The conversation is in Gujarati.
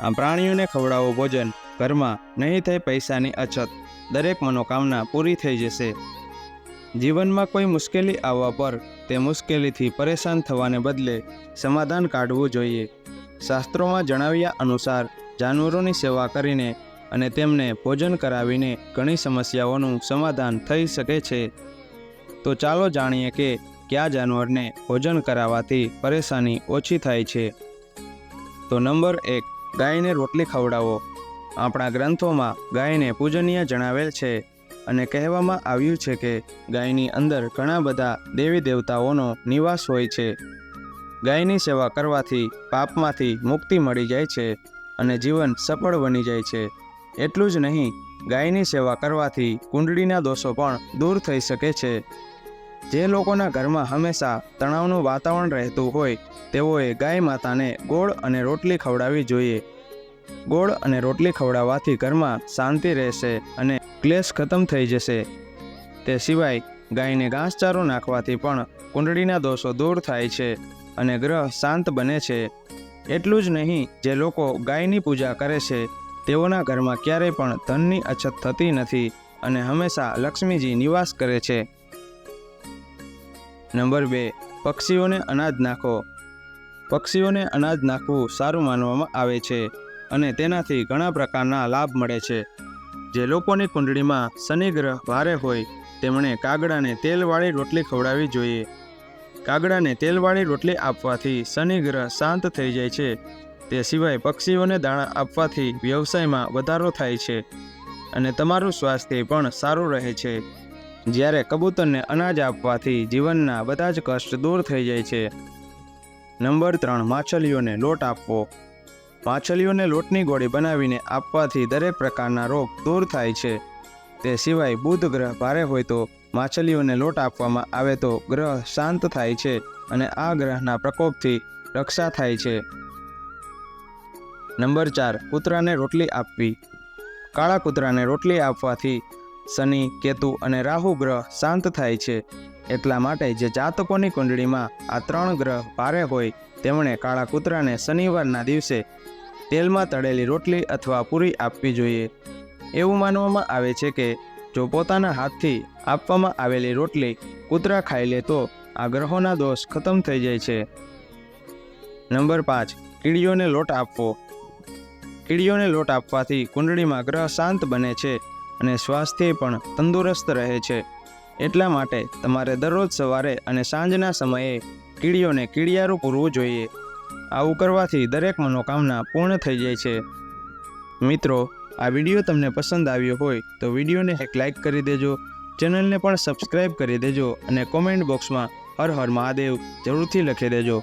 આ પ્રાણીઓને ખવડાવો ભોજન, ઘરમાં નહીં થાય પૈસાની અછત. દરેક મનોકામના પૂરી થઈ જશે. જીવનમાં કોઈ મુશ્કેલી આવવા પર તે મુશ્કેલીથી પરેશાન થવાને બદલે સમાધાન કાઢવું જોઈએ. શાસ્ત્રોમાં જણાવ્યા અનુસાર જાનવરોની સેવા કરીને અને તેમને ભોજન કરાવીને ઘણી સમસ્યાઓનું સમાધાન થઈ શકે છે. તો ચાલો જાણીએ કે કયા જાનવરને ભોજન કરાવવાથી પરેશાની ઓછી થાય છે. તો નંબર એક. ગાયને રોટલી ખવડાવો. આપણા ગ્રંથોમાં ગાયને પૂજનીય જણાવેલ છે અને કહેવામાં આવ્યું છે કે ગાયની અંદર ઘણા બધા દેવી દેવતાઓનો નિવાસ હોય છે. ગાયની સેવા કરવાથી પાપમાંથી મુક્તિ મળી જાય છે અને જીવન સફળ બની જાય છે. એટલું જ નહીં, ગાયની સેવા કરવાથી કુંડળીના દોષો પણ દૂર થઈ શકે છે. જે લોકોના ઘરમાં હંમેશા તણાવનું વાતાવરણ રહેતું હોય, તેઓએ ગાય માતાને ગોળ અને રોટલી ખવડાવવી જોઈએ. ગોળ અને રોટલી ખવડાવવાથી ઘરમાં શાંતિ રહેશે અને ક્લેશ ખતમ થઈ જશે. તે સિવાય, ગાયને ઘાસચારો નાખવાથી પણ કુંડળીના દોષો દૂર થાય છે અને ગ્રહ શાંત બને છે. એટલું જ નહીં, જે લોકો ગાયની પૂજા કરે છે, તેઓના ઘરમાં ક્યારેય પણ ધનની અછત થતી નથી અને હંમેશા લક્ષ્મીજી નિવાસ કરે છે. નંબર બે, પક્ષીઓને અનાજ નાખો. પક્ષીઓને અનાજ નાખવું સારું માનવામાં આવે છે અને તેનાથી ઘણા પ્રકારના લાભ મળે છે. જે લોકોની કુંડળીમાં શનિ ગ્રહ ભારે હોય, તેમણે કાગડાને તેલવાળી રોટલી ખવડાવવી જોઈએ. કાગડાને તેલવાળી રોટલી આપવાથી શનિ ગ્રહ શાંત થઈ જાય છે. તે સિવાય પક્ષીઓને દાણા આપવાથી વ્યવસાયમાં વધારો થાય છે અને તમારું સ્વાસ્થ્ય પણ સારું રહે છે. જ્યારે કબૂતરને અનાજ આપવાથી જીવનના બધા જ કષ્ટ દૂર થઈ જાય છે. નંબર ત્રણ, માછલીઓને લોટ આપવો. માછલીઓને લોટની ગોળી બનાવીને આપવાથી દરેક પ્રકારના રોગ દૂર થાય છે. તે સિવાય બુધ ગ્રહ ભારે હોય તો માછલીઓને લોટ આપવામાં આવે તો ગ્રહ શાંત થાય છે અને આ ગ્રહના પ્રકોપથી રક્ષા થાય છે. નંબર ચાર, કૂતરાને રોટલી આપવી. કાળા કૂતરાને રોટલી આપવાથી શનિ, કેતુ અને રાહુ ગ્રહ શાંત થાય છે. એટલા માટે જે જાતકોની કુંડળીમાં આ ત્રણ ગ્રહ ભારે હોય, તેમણે કાળા કૂતરાને શનિવારના દિવસે તેલમાં તળેલી રોટલી અથવા પૂરી આપવી જોઈએ. એવું માનવામાં આવે છે કે, જો પોતાના હાથથી આપવામાં આવેલી રોટલી કૂતરા ખાઈ લે તો આ ગ્રહોના દોષ ખતમ થઈ જાય છે. નંબર પાંચ, કીડીઓને લોટ આપવો. કીડીઓને લોટ આપવાથી કુંડળીમાં ગ્રહ શાંત બને છે. અને સ્વાસ્થ્ય પણ તંદુરસ્ત રહે છે. એટલા માટે તમારે દરરોજ સવારે અને સાંજના સમયે કીડીઓને કીડિયારું પૂરવું જોઈએ. આવું કરવાથી દરેક મનોકામના પૂર્ણ થઈ જાય છે. મિત્રો, આ વીડિયો તમને પસંદ આવ્યો હોય તો વિડીયોને એક લાઇક કરી દેજો, ચેનલને પણ સબસ્ક્રાઈબ કરી દેજો અને કોમેન્ટ બોક્સમાં હર હર મહાદેવ જરૂરથી લખી દેજો.